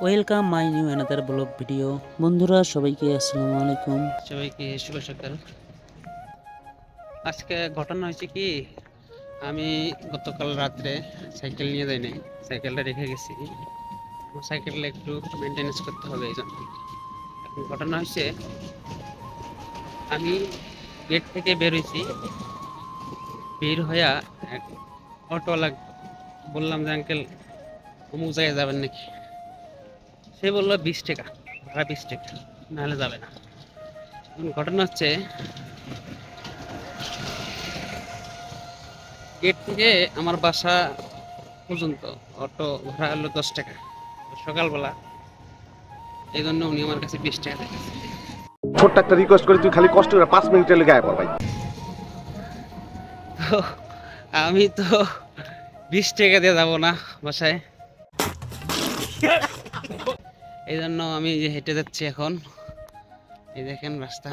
Welcome my new another blog video বন্ধুরা, সবাইকে আসসালামু আলাইকুম। সবাইকে শুভ সকাল। আজকে ঘটনা হয়েছে কি, আমি গতকাল রাত্রে সাইকেল নিয়ে যাই নাই, সাইকেলটা রেখে গেছি। সাইকেলটা একটু মেনটেনেন্স করতে হবে এই জন্য। ঘটনা হয়েছে আমি গেট থেকে বের হয়েছি। বের হইয়া এক অটোওয়ালা বললাম যে, আঙ্কেল, অমুক জায়গায় যাবেন নাকি? সে বলল বিশ টাকা। ভাড়া বিশ টাকা। নাহলে যাবে না। ঘটনা হচ্ছে গেট থেকে আমার বাসা পর্যন্ত অটো ভাড়া হলো দশ টাকা। সকালবেলা এই জন্য উনি আমার কাছে বিশ টাকা ছোট্ট একটা রিকোয়েস্ট করে তুই খালি কষ্ট করে পাঁচ মিনিটের লেগে আয় ভাই। তো আমি তো বিশ টাকা দিয়ে যাব না বাসায়। এই জন্য আমি যে হেঁটে যাচ্ছি এখন এই দেখেন রাস্তা।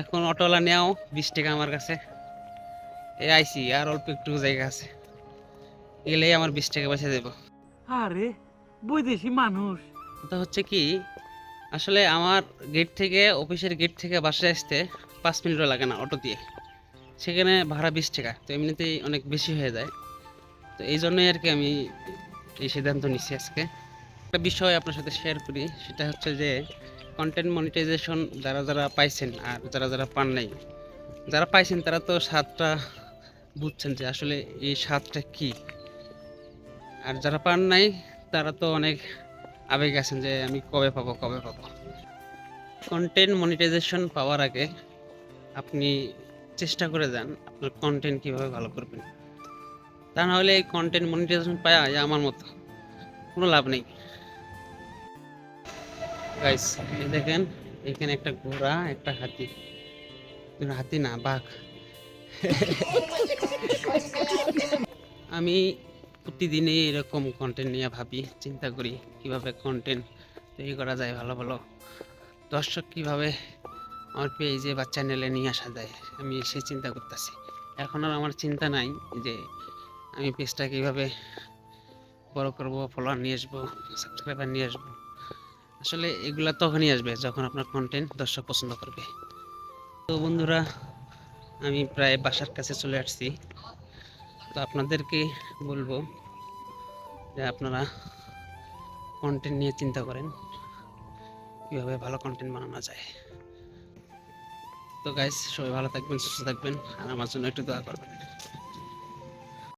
এখন অটোওয়ালা নেও বিশ টাকা আমার কাছে। এই আইসি আর অল্প একটু জায়গা আছে। গেলেই আমার বিশ টাকা পয়সা দেবো। আরে বৈদেশি মানুষ। কথা হচ্ছে কি আসলে আমার গেট থেকে অফিসের গেট থেকে বাসায় আসতে পাঁচ মিনিটও লাগে না অটো দিয়ে। সেখানে ভাড়া বিশ টাকা তো এমনিতেই অনেক বেশি হয়ে যায়। তো এই জন্যই আর কি আমি এই সিদ্ধান্ত নিচ্ছি আজকে। একটা বিষয় আপনার সাথে শেয়ার করি, সেটা হচ্ছে যে কন্টেন্ট মনিটাইজেশন যারা যারা পাইছেন আর যারা যারা পান নাই, যারা পাইছেন তারা তো স্বাদটা বুঝছেন যে আসলে এই স্বাদটা কি। আর যারা পান নাই, তারা তো অনেক আবেগ আছেন যে আমি কবে পাবো কবে পাবো। কন্টেন্ট মনিটাইজেশন পাওয়ার আগে আপনি চেষ্টা করে যান আপনার কন্টেন্ট কীভাবে ভালো করবেন। তা না হলে এই কন্টেন্ট মনিটাইজেশন পাওয়া যায় আমার মতো। কোনো লাভ নেই। গাইস এই দেখেন, এখানে একটা ঘোড়া, একটা হাতি। হাতি না, বাঘ। আমি প্রতিদিনই এরকম কন্টেন্ট নিয়ে ভাবি, চিন্তা করি কীভাবে কন্টেন্ট তৈরি করা যায় ভালো ভালো। দর্শক কীভাবে আমার পেজে বা চ্যানেলে নিয়ে আসা যায়, আমি সেই চিন্তা করতেছি। এখন আর আমার চিন্তা নাই যে আমি পেজটা কীভাবে বড় করব ফলোয়ার নিয়ে আসব সাবস্ক্রাইবার নিয়ে আসব। আসলে এগুলা তখনই আসবে যখন আপনার কন্টেন্ট দর্শক পছন্দ করবে। তো বন্ধুরা, আমি প্রায় বাসার কাছে চলে আসছি। তো আপনাদেরকে বলব যে আপনারা কন্টেন্ট নিয়ে চিন্তা করেন, কীভাবে ভালো কন্টেন্ট বানানো যায়। তো গাইস সবাই ভালো থাকবেন, সুস্থ থাকবেন, আর আমার জন্য একটু দোয়া করবেন।